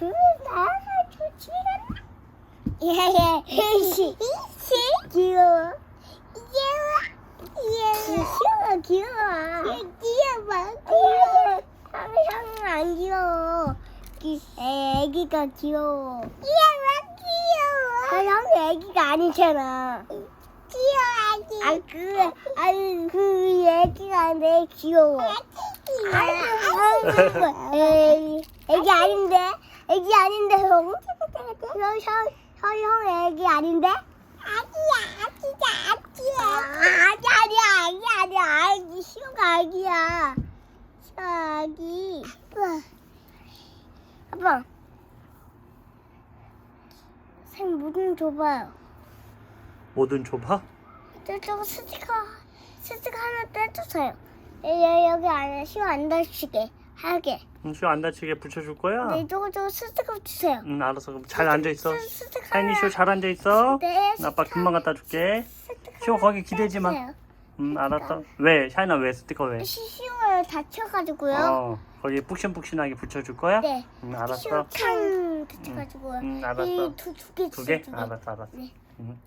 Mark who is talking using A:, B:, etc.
A: 그 나가 좋지 않나? 예예 이씨 이씨 귀여워 귀여워 귀여워 귀여워 귀여워 귀여워 형은 안 귀여워 기- 애기가 귀여워 귀여워 귀여워 형 애기가 아니잖아 귀여워 애기 아 그 아니 그 애기가 내 귀여워 아니 애기 애기 아닌데? 애기 아닌데 형? 형 형 애기 아닌데? 아기야 아기야 아기야. 아기 아니야 아기 아니야. 아기 시우가 아기야. 시우가 아기. 아빠. 쌤 뭐좀 줘봐요
B: 뭐든 줘봐.
A: 저쪽 스티커 스티커 하나 떼주세요. 여, 여기 안에 시우 안 다치게 하게
B: 응, 쇼 안 다치게 붙여줄 거야?
A: 네 저거 저거 스티커 주세요
B: 응, 알았어. 그럼 잘 앉아 있어.
A: 스- 스티커
B: 하인이 쇼 잘 앉아 있어.
A: 네
B: 아빠 금방 갖다 줄게.
A: 스티커
B: 쇼 거기 기대지 마. 응, 알았어. 왜? 샤이나 왜 스티커 왜?
A: 시시오에 다쳐가지고요.
B: 어, 거기 푹신푹신하게 붙여줄 거야?
A: 네.
B: 응, 알았어.
A: 시시오 탕 다쳐가지고요.
B: 응, 알았어.
A: 이두두 개
B: 두 개?
A: 주세요.
B: 알았어, 알았어.
A: 네.
B: 응.